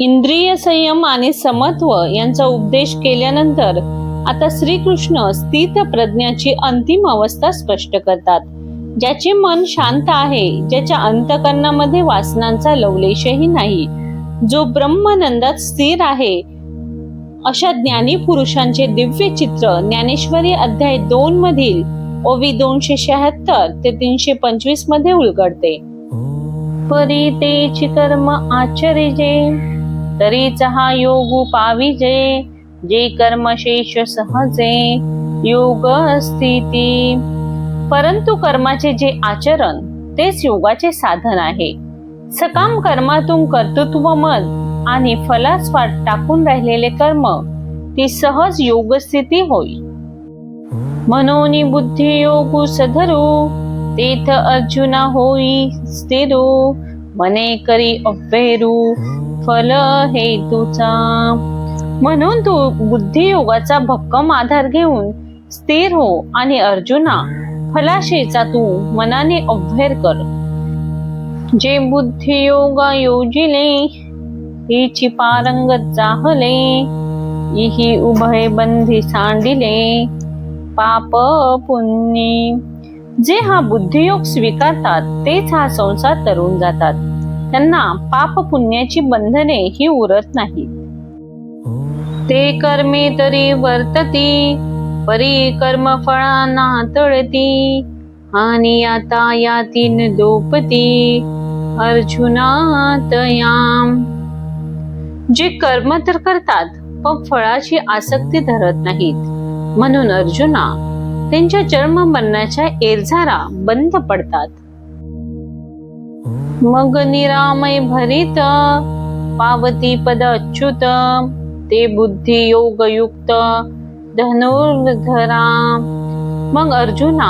इंद्रिय संयम आणि समत्व यांचा उपदेश केल्यानंतर आता श्रीकृष्ण स्थित प्रज्ञाची अंतिम अवस्था स्पष्ट करतात. ज्याचे मन शांत आहे ज्याच्या अंतकरणामध्ये वासनांचा लवलेशही नाही जो ब्रह्मानंदात स्थिर आहे अशा ज्ञानी पुरुषांचे दिव्य चित्र ज्ञानेश्वरी अध्याय दोन मधील ओवी दोनशे शहात्तर ते तीनशे पंचवीसमध्ये उलगडते. परी तेची कर्म आचरिजे तरीच हा योग पाविजे जे कर्म शेष सहजे योग स्थिती परंतु कर्माचे जे आचरण तेच योगाचे साधन आहे. सकाम कर्मातून कर्तृत्व मत आणि फलास्वाद टाकून राहिलेले कर्म ती सहज योगस्थिती होईल मनोनी बुद्धी योग सधरू तेथ अर्जुना होई स्थिरू मने करी अव्हेरू फल हेतूचा म्हणून तू बुद्धियोगाचा भक्कम आधार घेऊन स्थिर हो आणि अर्जुना फलाशेचा तू मनाने अभ्यर कर. जे बुद्धियोगा योजिले हिची पारंगत जाहले इही उभय बंधी सांडिले पाप पुण्य. जे हा बुद्धियोग स्वीकारतात तेच हा संसार तरुण जातात. त्यांना पाप पुण्याची बंधने ही उरत नाहीत. ते कर्मे तरी वर्तती परी कर्म फळांना तळती आणि आता यातीन दोपती अर्जुना तयाम जे कर्म तर करतात पण फळाची आसक्ती धरत नाहीत. म्हणून अर्जुना त्यांच्या जन्म मरणाच्या एरझारा बंद पडतात. मग निरामय भरित पावती पद अच्युत ते बुद्धी योग युक्त धनुर्धरा. मग अर्जुना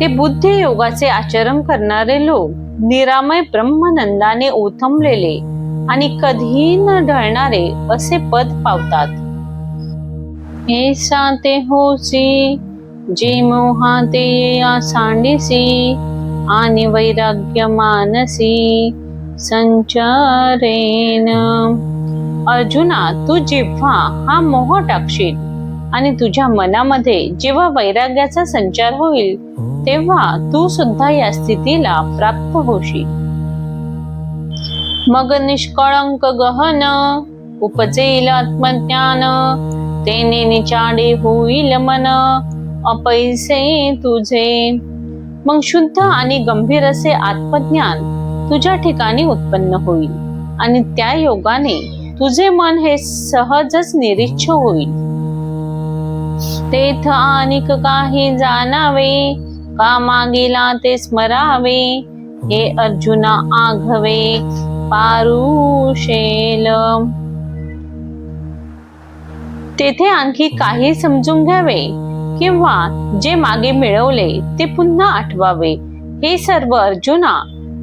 ते बुद्धी योगाचे आचरण करणारे लोक निरामय ब्रह्मनंदाने ओथंबलेले आणि कधीही न ढळणारे असे पद पावतात. हे ते होसी जे मोहा ते या सांडिसी आणि वैराग्य मानसी संचारेन अर्जुना तू जेव्हा हा मोह टाकशील आणि तुझ्या मनामध्ये जेव्हा वैराग्याचा संचार होईल तेव्हा तू सुद्धा या स्थितीला प्राप्त होशील. मग निष्कळंक गहन उपजेल आत्मज्ञान तेने निचाडे होईल मन अपैसे तुझे. मग शुद्ध आणि गंभीर असे आत्मज्ञान तुझ्या ठिकाणी उत्पन्न होईल. आणि त्या योगाने तुझे मन हे सहजच निरीच्छ होईल. तेथ अनिक काही जाणावे का मागेला ते स्मरावे हे अर्जुना आघवे पारुशेल तेथे आणखी काही समजून घ्यावे. किंवा जे मागे मिळवले ते पुन्हा आठवावे. हे सर्व अर्जुना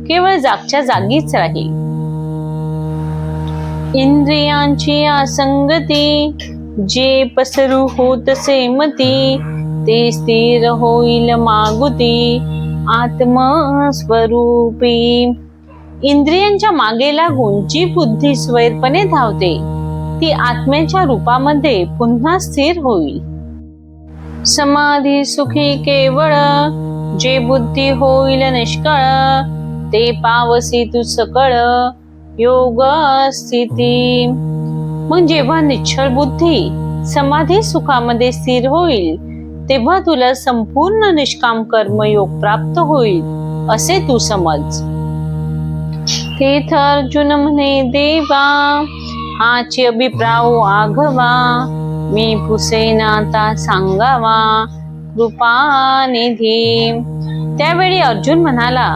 केवळ जागच्या जागीच राहील. इंद्रियांची असंगती जे पसरू होतसे मती ते स्थिर होईल मागुती आत्मस्वरूपी. इंद्रियांच्या मागे लागून जी बुद्धी स्वैरपणे धावते ती आत्म्याच्या रूपामध्ये पुन्हा स्थिर होईल. समाधी सुखी केवळ. जे बुद्धी होईल निष्कळ ते पावसी तू सकळ. योग स्थिती. म्हणजे मग जेव्हा निश्चळ बुद्धी समाधी सुखामध्ये स्थिर होईल तेव्हा तुला संपूर्ण निष्काम कर्मयोग प्राप्त होईल असे तू समज. तेथ अर्जुन म्हणे देवा आची अभिप्राव आघवा. मी भुसेनाता सांगावा कृपानिधी. त्यावेळी अर्जुन म्हणाला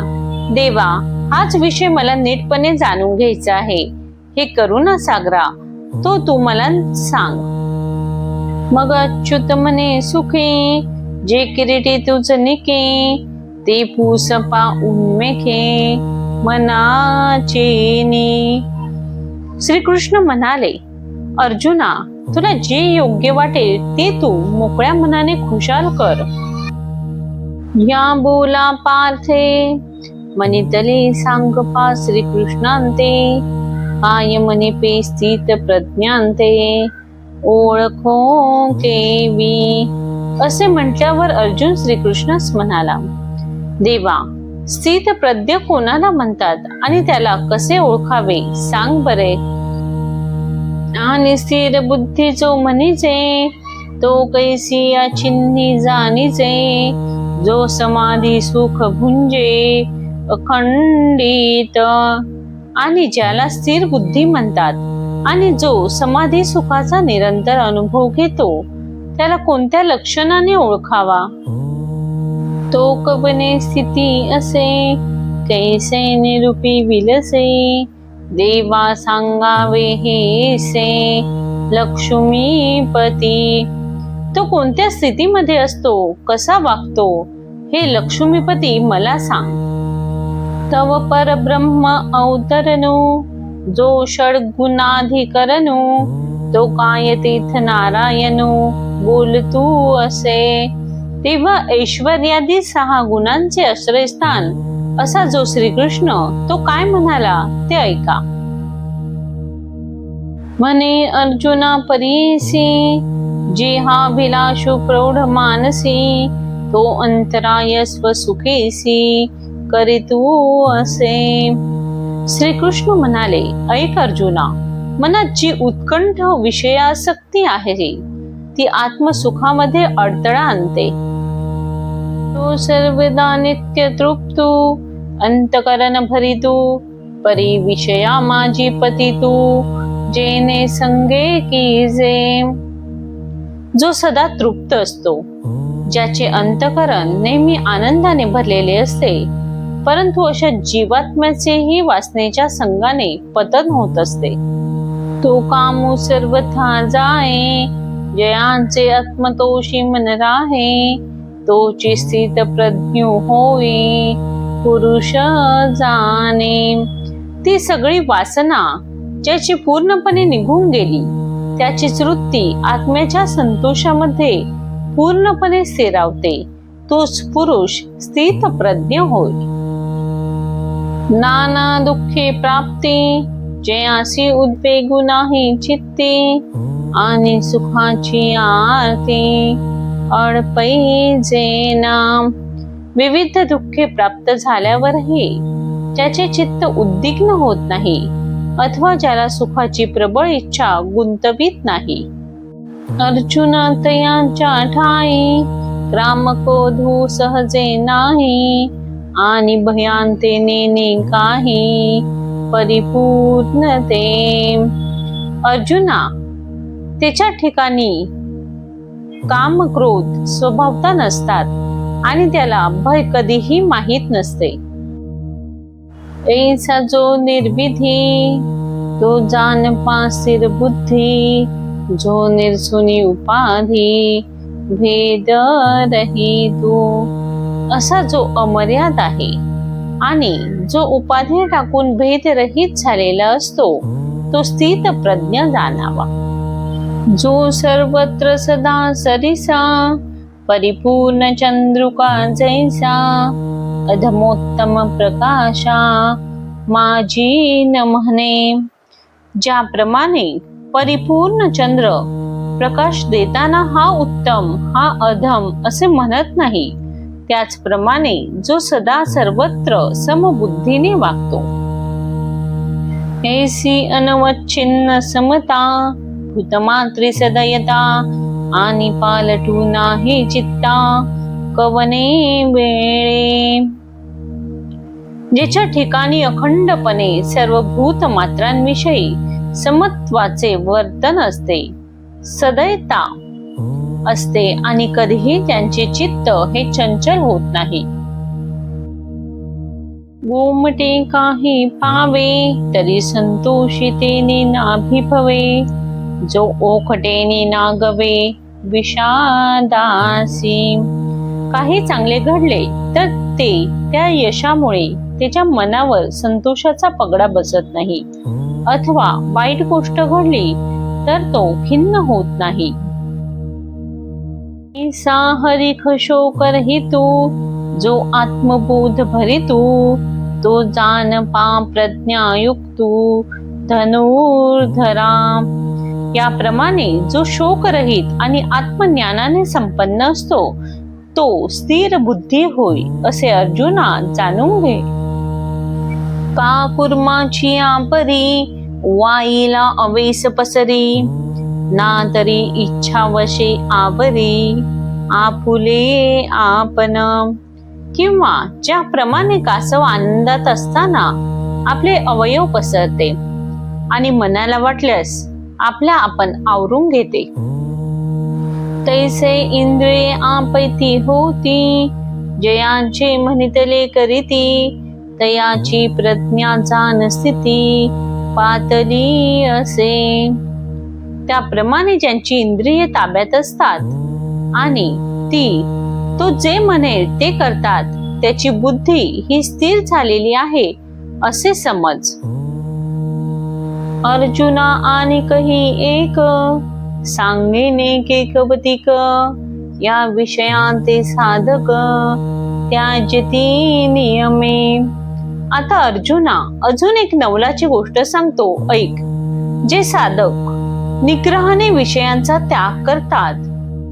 देवा हाच विषय मला नीटपणे जाणून घ्यायचा आहे. हे करू ना सागरा तो तू मला सांग. मग अच्युत म्हणे सुखे जे किरीटी तुझ निके ते पूसपा उन्मेखे मनाचेनी. श्रीकृष्ण म्हणाले अर्जुना तुला जे योग्य वाटेल ते तू मोकळ्या मनाने खुशाल कर. या बोला पार्थे मनितले सांग पा श्रीकृष्णांते आय मने पे स्थित प्रज्ञांते ओळखो केवी. असे म्हटल्यावर अर्जुन श्रीकृष्णच म्हणाला देवा स्थित प्रज्ञ कोणाला म्हणतात आणि त्याला कसे ओळखावे? सांग बरे. आणि स्थिर बुद्धी जो म्हणीचे तो कैसी या चिन्ही जाणीचे जो समाधी सुख भुंजे अखंडित. आणि ज्याला स्थिर बुद्धी म्हणतात आणि जो समाधी सुखाचा निरंतर अनुभव घेतो त्याला कोणत्या लक्षणाने ओळखावा? तो कबने स्थिती असे कैसे निरूपी विलसे देवा सांगावे हे से लक्ष्मीपती तो कोणत्या स्थितीमध्ये असतो? कसा वागतो? हे लक्ष्मीपती मला सांग. तव परब्रह्म अवतरणू जो षडगुणाधिकरणू तो काय तीर्थ नारायणू बोलतू असे. तेव्हा ऐश्वर्यादी सहा गुणांचे आश्रयस्थान असा जो श्रीकृष्ण तो काय म्हणाला ते ऐका. म्हणे अर्जुना परीसी जी हा भिलाशु प्रौढ मानसी तो अंतराय स्वसुखेसी करीतू असे. श्रीकृष्ण म्हणाले ऐक अर्जुना मनात जी उत्कंठ विषयासक्ती आहे ती आत्मसुखामध्ये अडथळा आणते. तो सर्वदा नित्य तृप्तू अंतकरण भरितू परी विषया माझी पती तू जेने संगे की जे जो सदा तृप्त असतो ज्याचे अंतकरण नेहमी आनंदाने भरलेले असते परंतु अशा जीवात्म्याचेही वासनेच्या संगाने पतन होत असते. तो कामू सर्वथा जाये जयांचे आत्मतोषी मन राहे तोची स्थित प्रज्ञ होई पुरुष जाणे. ती सगळी वासना ज्याची पूर्णपणे निघून गेली त्याचीच वृत्ती आत्म्याच्या संतोषामध्ये पूर्णपणे स्थिरावते. तोच पुरुष स्थित प्रज्ञ होय. नाना दुःखे प्राप्ती जयासी उद्वेगू नाही चित्ते आणि सुखाची आरती. अडपैजे नाम. विविध दुःखे प्राप्त झाल्यावरही ज्याचे चित्त उद्विग्न होत नाही अथवा ज्याला सुखाची प्रबळ इच्छा गुंतवीत नाही. अर्जुन तयांच्या ठाई क्रामकोधू सहजे नाही आणि भयांते नेने काही परिपूर्ण ते. अर्जुना त्याच्या ठिकाणी काम क्रोध स्वभावता नसतात आणि त्याला भय कधीही माहीत नसते. ऐसा जो निर्विधी तो जान पासिर बुद्धी जो निर्सुनी उपाधी भेद रही तू. असा जो अमर्याद आहे आणि जो उपाधी टाकून भेदरहित झालेला असतो तो स्थित प्रज्ञ जाणावा. जो सर्वत्र सदा सरिसा परिपूर्ण चंद्रुका जैसा अधमोत्तम प्रकाशा माझी न म्हणे ज्याप्रमाणे परिपूर्ण चंद्र प्रकाश देताना हा उत्तम हा अधम असे म्हणत नाही त्याचप्रमाणे जो सदा सर्वत्र समबुद्धीने वागतो. ऐसी अनवच्छिन्न समता भूतमात्री सदयता आणि पालटू नाही चित्ता कवने वेळे. ज्याच्या ठिकाणी अखंडपणे सर्व भूत मात्रांविषयी समत्वाचे वर्तन असते सदैता असते आणि कधीही त्यांचे चित्त हे चंचल होत नाही. गोमटे काही पावे तरी संतोषितेने नाभिभवे. जो ओखटेने नागवे विषादासी. काही चांगले घडले तर ते त्या यशामुळे त्याच्या मनावर संतोषाचा पगडा बसत नाही. अथवा वाईट गोष्ट घडली तर तो खिन्न होत नाही. साहरिक शोकर तू जो आत्मबोध भरितू तो जान पा प्रज्ञायुक्तू. धनुर्धरा याप्रमाणे जो शोकरहित आणि आत्मज्ञानाने संपन्न असतो तो स्थिर बुद्धी होय असे अर्जुना जाणून घे. का कुर्माची आपरी वाईला अवेस पसरी ना तरी इच्छा वशे आवरी आपुले आपण किंवा ज्याप्रमाणे कासव आनंदात असताना आपले अवयव पसरते आणि मनाला वाटल्यास आपल्या आपण आवरून घेते. तैसे इंद्रिये आपैती होती जयांचे म्हणितले करीती तयाची प्रज्ञा जाण स्थिती पातली असे. त्याप्रमाणे ज्यांची इंद्रिये ताब्यात असतात आणि ती तो जे म्हणेल ते करतात त्याची बुद्धी ही स्थिर झालेली आहे असे समज. अर्जुना आणि कही एक. सांगेने केकवतिक या विषयांते साधक. त्याजती नियमे. आता अर्जुना अजून एक नवलाची गोष्ट सांगतो. ऐक. जे साधक निग्रहाने विषयांचा त्याग करतात.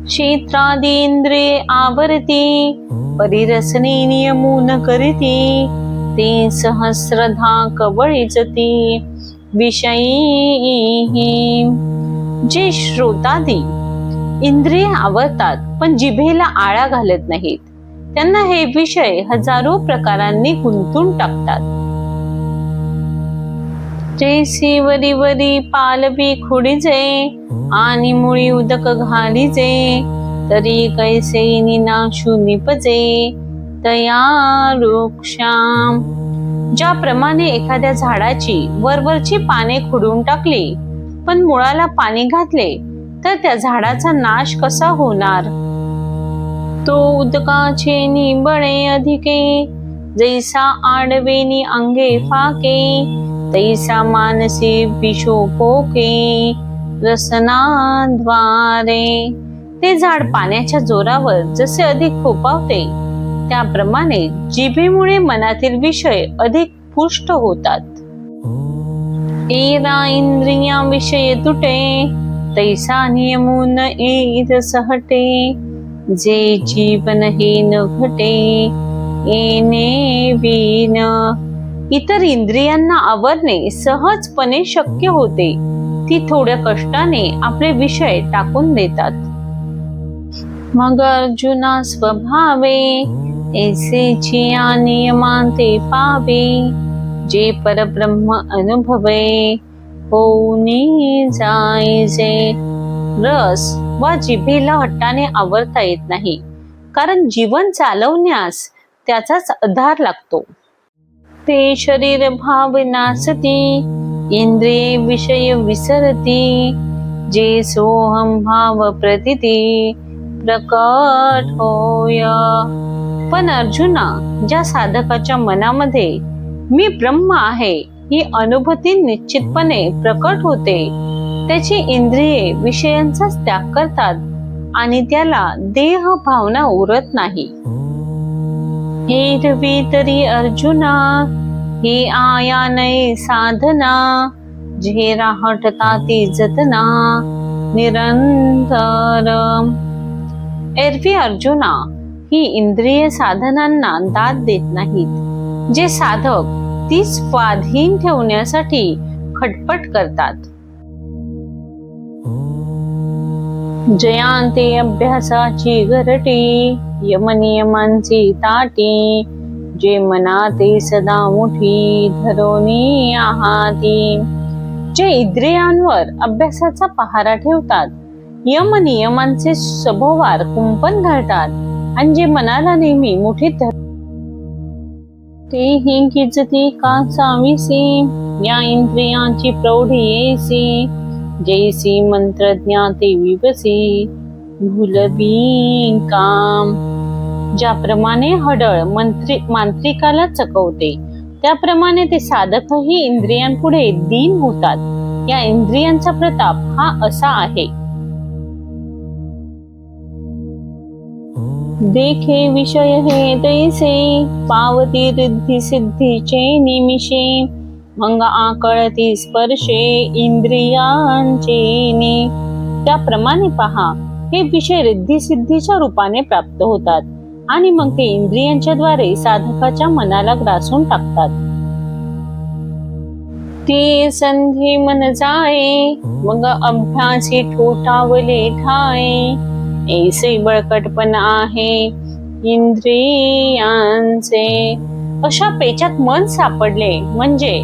क्षेत्रादी इंद्रिये आवरती परिरसने नियमून करीती ते सहस्रधा कवळीचती विषयी जे श्रोतादी इंद्रिय आवरतात पण जिभेला आळा घालत नाहीत त्यांना हे विषय हजारो प्रकारांनी गुंतून टाकतात. जैसी वरी वरी पालवी खुडीजे आणि मुळी उदक घालीचे तरी कैसे निनाशू निपजे तया वृक्षाम ज्याप्रमाणे एखाद्या झाडाची वरवरची पाने खुडून टाकली पण मुळाला पाणी घातले तर त्या झाडाचा नाश कसा होणार? तो उदकाचे निबळे अधिके जैसा आडवेनी अंगे फाके तैसा मानसी विशोपोके रसनाद्वारे. ते झाड पाण्याच्या जोरावर जसे अधिक फोपावते त्याप्रमाणे जिभेमुळे मनातील विषय अधिक पुष्ट होतात. एरा इंद्रिया विषय तुटे तैसा नियमून एर सहटे जे जीवन हे न घटे येणे बीन इतर इंद्रियांना आवरणे सहजपणे शक्य होते. ती थोड्या कष्टाने आपले विषय टाकून देतात. मग अर्जुना स्वभावे ऐसे या नियमांते पावे जे परब्रह्म अनुभवे। होऊनी जायजे रस वा जिभेला हट्टाने आवरता येत नाही कारण जीवन चालवण्यास त्याचाच आधार लागतो. ते शरीर भावनासती इंद्रिय विषय विसरती जे सोहम भाव प्रतिती प्रकट होय. पण अर्जुना ज्या साधकाच्या मनामध्ये मी ब्रह्म आहे ही अनुभूती निश्चितपणे प्रकट होते. त्याची इंद्रिये विषयांचाच त्याग करतात आणि त्याला देह भावना उरत नाही. एरवी तरी अर्जुना ही आया नये साधना जे राहटता ती जतना निरंतर एरवी अर्जुना ही इंद्रिय साधनांना दाद देत नाहीत. जे साधक ती स्वाधीन ठेवण्यासाठी खटपट करतात. जयांते अभ्यासाची घरटी यमनियमांची ताटी जे मनाते सदा मुठी धरोनी आहाती. जे इंद्रियांवर अभ्यासाचा पहारा ठेवतात यम नियमांचे सभोवार कुंपण घालतात आणि जे मनाला नेहमी मुठीत धर ते ही किजती का साविसी या इंद्रियांची प्रौढी येसी जैसी मंत्रज्ञाते विवसी भूलबी काम. ज्याप्रमाणे हडळ मंत्री मांत्रिकाला चकवते त्याप्रमाणे ते साधकही इंद्रियांपुढे दीन होतात. या इंद्रियांचा प्रताप हा असा आहे. देखे विषय हे तैसे पावती रिद्धी सिद्धीचे निमिषे मग आकळती स्पर्शे इंद्रियांचे त्याप्रमाणे पहा हे विषय रिद्धी सिद्धीच्या रूपाने प्राप्त होतात आणि मग ते इंद्रियांच्या द्वारे साधकाच्या मनाला ग्रासून टाकतात. ती संधी मन जाये मग अभ्यासी ठोठावले ठाये. ऐसे बळकटपण आहे. इंद्रियांचे. अशा पेचात मन सापडले म्हणजे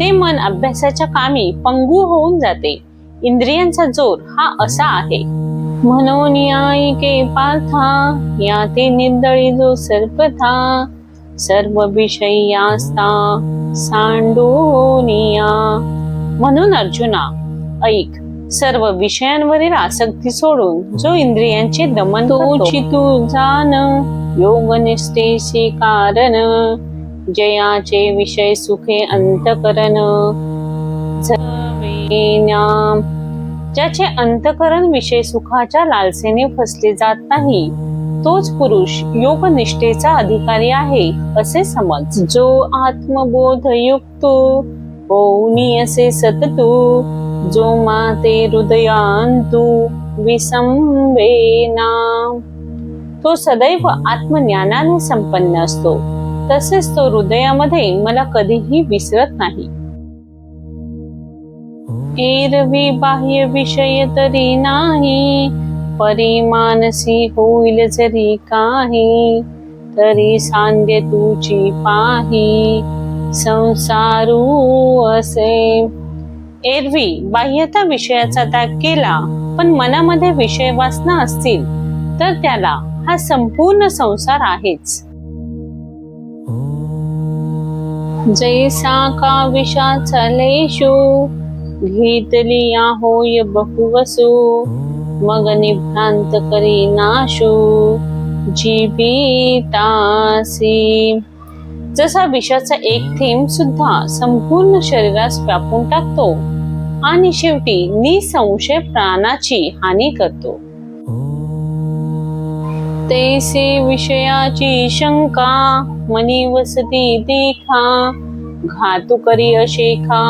ते मन अभ्यासाच्या कामी पंगू होऊन जाते. इंद्रियांचा जोर हा असा आहे. म्हणून यायके पाथा या ते निर्दळी जो सर्पथा सर्व विषयास्ता सांडोनिया. म्हणून अर्जुना ऐक सर्व विषयांवरील आसक्ती सोडून जो इंद्रियांचे दमन तोची तू जाण योग निष्ठेचे कारण जयाचे विषय सुखे अंतकरण. ज्याचे अंतकरण विषय सुखाच्या लालसेने फसले जात नाही तोच पुरुष योग निष्ठेचा अधिकारी आहे असे समज. जो आत्मबोध युक्तो होऊनी असे सततू जो माते हृदयांतू विसंवेना। तो सदैव आत्मज्ञानाने संपन्न असतो. तसेच तो हृदयामध्ये मला कधीही विसरत नाही. एरवी बाह्य विषय तरी नाही परिमानसी होईल जरी काही तरी सांगे तुची पाही संसारू असे एरवी बाह्यता विषयाचा त्याग केला पण मनामध्ये विषय वासना असतील तर त्याला हा संपूर्ण संसार आहेच. जैसा का विषा चलेशु घेतली होय बहुवसू मग निभ्रांत करी नाशू जीवितासी. जसा विषाचा एक थेंब सुद्धा संपूर्ण शरीरास व्यापून टाकतो आणि शेवटी निसंशय प्राणाची हानी करतो. तैसे विषयाची शंका मनी वसती देखा घातू करी अशेखा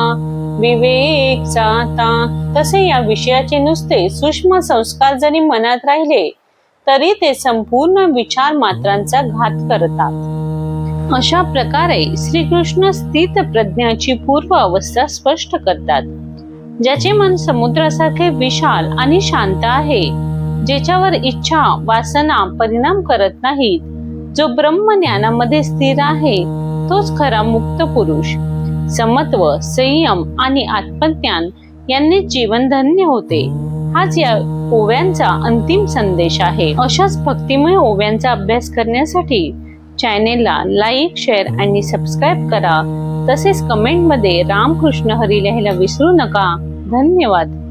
विवेक जाता. तसे या विषयाचे नुसते सूक्ष्म संस्कार जरी मनात राहिले तरी ते संपूर्ण विचार मात्रांचा घात करतात. अशा प्रकारे श्रीकृष्ण स्थित प्रज्ञाची पूर्व अवस्था स्पष्ट करतात. ज्याचे मन समुद्रासारखे विशाल आणि शांत आहे ज्याच्यावर इच्छा वासना परिणाम करत नाहीत जो ब्रह्म ज्ञानामध्ये स्थिर आहे तोच खरा मुक्त पुरुष. समत्व संयम आणि आत्मज्ञान यांनी जीवन धन्य होते. हाच या ओव्यांचा अंतिम संदेश आहे. अशाच भक्तिमय ओव्यांचा अभ्यास करण्यासाठी चॅनेलला लाईक शेअर आणि सबस्क्राईब करा. तसेच कमेंटमध्ये रामकृष्ण हरी लिहायला विसरू नका. धन्यवाद.